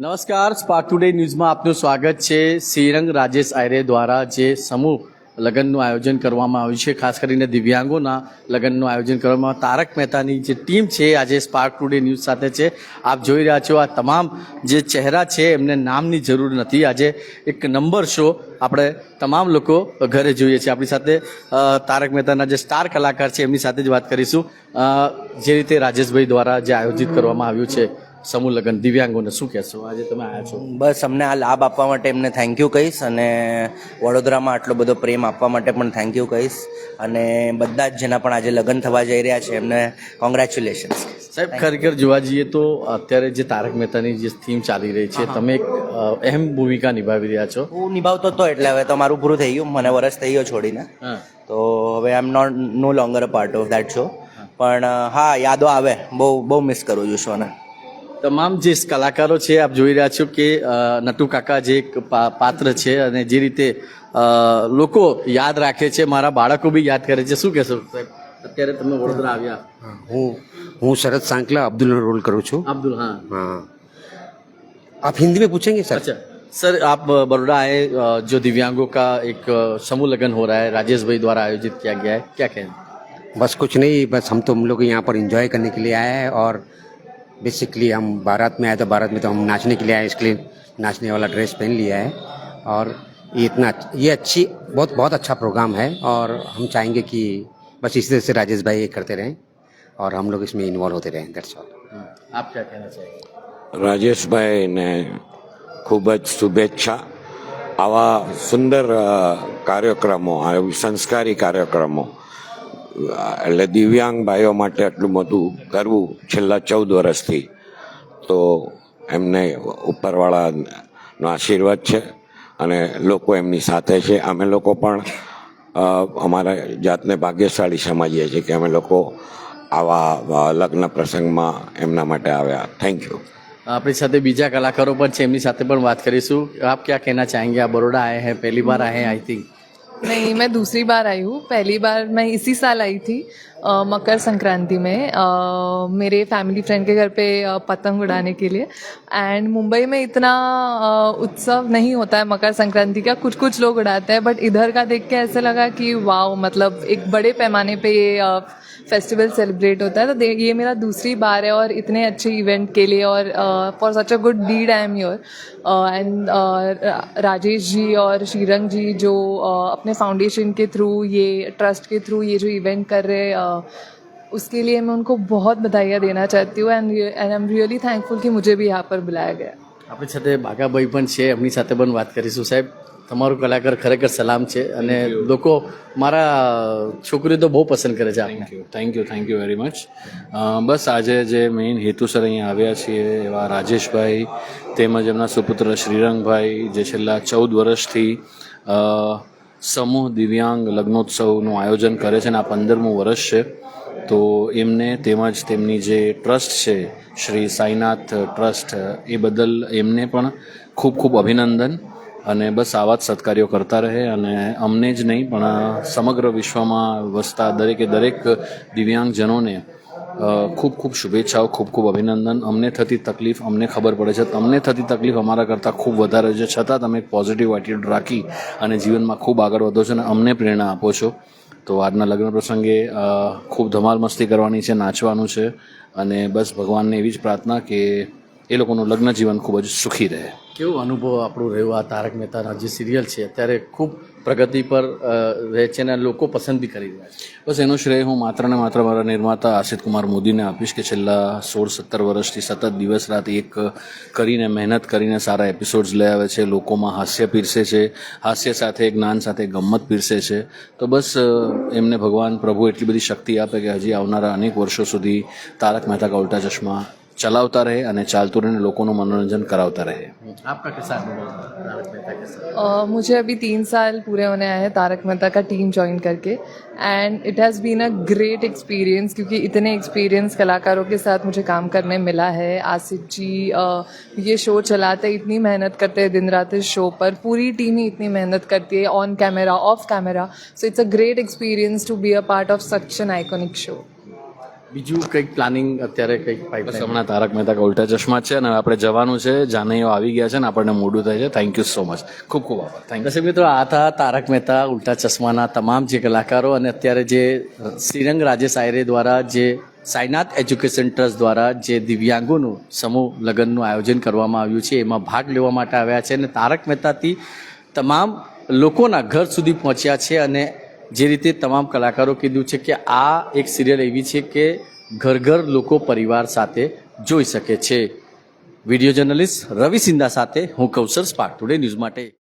નમસ્કાર spark today ન્યૂઝમાં આપનું સ્વાગત છે. શ્રીરંગ રાજેશ આયરે દ્વારા જે સમૂહ લગ્નનું આયોજન કરવામાં આવ્યું છે, ખાસ કરીને દિવ્યાંગોના લગ્નનું આયોજન કરવામાં તારક મહેતાની જે ટીમ છે, આજે સ્પાર્ક ટુડે ન્યૂઝ સાથે છે. આપ જોઈ રહ્યા છો આ તમામ જે ચહેરા છે, એમને નામની જરૂર નથી. આજે એક નંબર શો આપણે તમામ લોકો ઘરે જોઈએ છીએ. આપણી સાથે તારક મહેતાના જે સ્ટાર કલાકાર છે, એમની સાથે જ વાત કરીશું. જે રીતે રાજેશભાઈ દ્વારા જે આયોજિત કરવામાં આવ્યું છે. સમૂહ લગ્ન દિવ્યાંગોને શું કહેશો? આજે તમે આવ્યા છો. બસ અમને આ લાભ આપવા માટે એમને થેન્ક યુ કહીશ અને વડોદરામાં આટલો બધો પ્રેમ આપવા માટે પણ થેન્ક યુ કહીશ. અને બધા જ જેના પણ આજે લગ્ન થવા જઈ રહ્યા છે એમને કોંગ્રેચ્યુલેશન સાહેબ ખરેખર જોવા જઈએ તો અત્યારે જે તારક મહેતાની જે થીમ ચાલી રહી છે તમે એક અહેમ ભૂમિકા નિભાવી રહ્યા છો. હું નિભાવતો હતો એટલે હવે તો મારું પૂરું થઈ ગયું મને વરસ થઈ ગયો છોડીને. તો હવે I am not no longer a part of that show પણ હા યાદો આવે. બહુ બહુ મિસ કરું છું શોને. તમામ જે કલાકારો છે આપ જોઈ રહ્યા છો કે અ, નટુ કાકા જે એક પા- પાત્ર છે અને જે રીતે અ, લોકો યાદ રાખે છે મારા બાળકો બી યાદ કરે છે શું કહેશો સાહેબ અત્યારે તમે વડોદરા આવ્યા हाँ, હું હું शरद सांकला अब्दुल रोल करूँ છું अब्दुल हाँ हाँ आप हिंदी में पूछेंगे सर अच्छा सर आप बड़ोड़ा आए अ, जो दिव्यांगों का एक अ, समूह लगन हो रहा है राजेश भाई द्वारा आयोजित किया गया है क्या कहें बस कुछ नहीं बस हम तो हम लोग यहाँ पर एंजॉय करने के लिए आए हैं और बेसिकली हम बारात में आए तो बारात में तो हम नाचने के लिए आए इसके लिए नाचने वाला ड्रेस पहन लिया है और ये इतना ये अच्छी बहुत बहुत अच्छा प्रोग्राम है और हम चाहेंगे कि बस इसी तरह से राजेश भाई ये करते रहें और हम लोग इसमें इन्वॉल्व होते रहें दैट्स ऑल आप क्या कहना चाहेंगे રાજેશભાઈને ખૂબ જ શુભેચ્છા આવા સુંદર અ, કાર્યક્રમો આવી સંસ્કારી કાર્યક્રમો અ, એટલે દિવ્યાંગ ભાઈઓ માટે આટલું બધું કરવું છેલ્લા ચૌદ વર્ષથી. તો એમને ઉપરવાળાનો આશીર્વાદ છે અને લોકો એમની સાથે છે. અમે લોકો પણ અમારા જાતને ભાગ્યશાળી સમજીએ છીએ કે અમે લોકો આવા લગ્ન પ્રસંગમાં એમના માટે આવ્યા. થેન્ક યુ આપણી સાથે બીજા કલાકારો પણ છે. એમની સાથે પણ વાત કરીશું. આપ ક્યાં કહેના ચાહેંગે? આ બરોડા આયે હૈ, પહેલી બાર આયે આઈ થિંક नहीं मैं दूसरी बार आई हूँ पहली बार मैं इसी साल आई थी अ, मकर संक्रांति में मेरे फैमिली फ्रेंड के घर पे पतंग उड़ाने के लिए। एंड मुंबई में इतना उत्सव नहीं होता है मकर संक्रांति का। कुछ कुछ लोग उड़ाते हैं बट इधर का देख के ऐसे लगा कि वाओ मतलब एक बड़े पैमाने पे ये फेस्टिवल सेलिब्रेट होता है। तो ये मेरा दूसरी बार है और इतने अच्छे इवेंट के लिए और for such a good deed I am your and Rajesh ji और श्रीरंग जी जो uh, अपने फाउंडेशन के थ्रू ये ट्रस्ट के थ्रू ये जो इवेंट कर रहे हैं उसके लिए मैं उनको बहुत बधाइयाँ देना चाहती हूँ and and I am really thankful कि मुझे भी यहाँ पर बुलाया गया આપણી સાથે બાગાભાઈ પણ છે એમની સાથે પણ વાત કરીશું સાહેબ તમારું કલાકાર ખરેખર સલામ છે અને લોકો મારા છોકરીઓ તો બહુ પસંદ કરે છે આપને thank you thank you thank you very much બસ આજે જે મેઇન હેતુસર અહીંયા આવ્યા છીએ એવા રાજેશભાઈ તેમજ એમના સુપુત્ર શ્રીરંગભાઈ જે છેલ્લા ચૌદ વર્ષથી અ, સમૂહ દિવ્યાંગ લગ્નોત્સવનું આયોજન કરે છે અને આ પંદરમું વર્ષ છે. તો એમને તેમજ તેમની જે ટ્રસ્ટ છે, શ્રી સાઈનાથ ટ્રસ્ટ, એ બદલ એમને પણ ખૂબ ખૂબ અભિનંદન અને બસ આવા જ સત્કાર્યો કરતા રહે અને અમને જ નહીં, પણ સમગ્ર વિશ્વમાં વસતા દરેકે દરેક દિવ્યાંગજનોને ખૂબ ખૂબ શુભેચ્છાઓ, ખૂબ ખૂબ અભિનંદન. અમને થતી તકલીફ, અમને ખબર પડે છે. તમને થતી તકલીફ અમારા કરતાં ખૂબ વધારે છે. છતાં તમે એક પોઝિટિવ એટીટ્યુડ રાખી અને જીવનમાં ખૂબ આગળ વધો છો અને અમને પ્રેરણા આપો છો. તો આજના લગ્ન પ્રસંગે ખૂબ ધમાલ મસ્તી કરવાની છે, નાચવાનું છે. અને બસ ભગવાનને એવી જ પ્રાર્થના કે એ લોકોનું લગ્ન જીવન ખૂબ જ સુખી રહે. કેવો અનુભવ આપણું રહ્યો આ તારક મહેતાના જે સિરિયલ છે? અત્યારે ખૂબ પ્રગતિ પર રહે છે અને લોકો પસંદ બી કરી રહ્યા છે. બસ એનો શ્રેય હું માત્ર ને માત્ર મારા નિર્માતા આશિત કુમાર મોદીને આપીશ કે છેલ્લા સોળ સત્તર વર્ષથી સતત દિવસ રાત એક કરીને મહેનત કરીને સારા એપિસોડ્સ લઈ આવે છે લોકોમાં હાસ્ય પીરસે છે હાસ્ય સાથે જ્ઞાન સાથે ગમ્મત પીરસે છે. તો બસ એમને ભગવાન પ્રભુ એટલી બધી શક્તિ આપે કે હજી આવનારા અનેક વર્ષો સુધી તારક મહેતા કા ઉલ્ટા ચશ્મા ચલાવતા રહે અને ચાલતું રહીને લોકોનું મનોરંજન કરાવતા રહે आपका कैसा अनुभव था तारक मेहता के साथ Uh, मुझे अभी तीन साल पूरे होने आए हैं तारक मेहता का टीम ज्वाइन करके and it has been a great experience क्योंकि इतने एक्सपीरियंस कलाकारों के साथ मुझे काम करने मिला है आसिफ जी uh, ये शो चलाते हैं, इतनी मेहनत करते हैं दिन रात इस शो पर पूरी टीम ही इतनी मेहनत करती है on camera off camera so it's a great experience to be a part of such an iconic show બીજું કંઈક પ્લાનિંગ અત્યારે કંઈક પાઇપલાઇન હમણાં તારક મહેતા કા ઉલ્ટા ચશ્મા છે અને આપણે જવાનું છે. જાનૈયો આવી ગયા છે ને આપણને મોડું થાય છે. થેન્ક યુ સો મચ ખૂબ ખૂબ આભાર. થેન્ક યુ મિત્રો આ હતા તારક મહેતા ઉલ્ટા ચશ્માના તમામ જે કલાકારો અને અત્યારે જે શ્રીરંગ રાજેશ આયરે દ્વારા જે સાઈનાથ એજ્યુકેશન ટ્રસ્ટ દ્વારા જે દિવ્યાંગોનું સમૂહ લગ્નનું આયોજન કરવામાં આવ્યું છે એમાં ભાગ લેવા માટે આવ્યા છે અને તારક મહેતાથી તમામ લોકોના ઘર સુધી પહોંચ્યા છે અને જે રીતે તમામ કલાકારો કીધું છે કે આ એક સિરિયલ એવી છે કે ઘર ઘર લોકો પરિવાર સાથે જોઈ શકે છે. વીડિયો જર્નલિસ્ટ રવિ સિંધા સાથે હું કૌશલ સ્પાર્ક ટુડે ન્યૂઝ માટે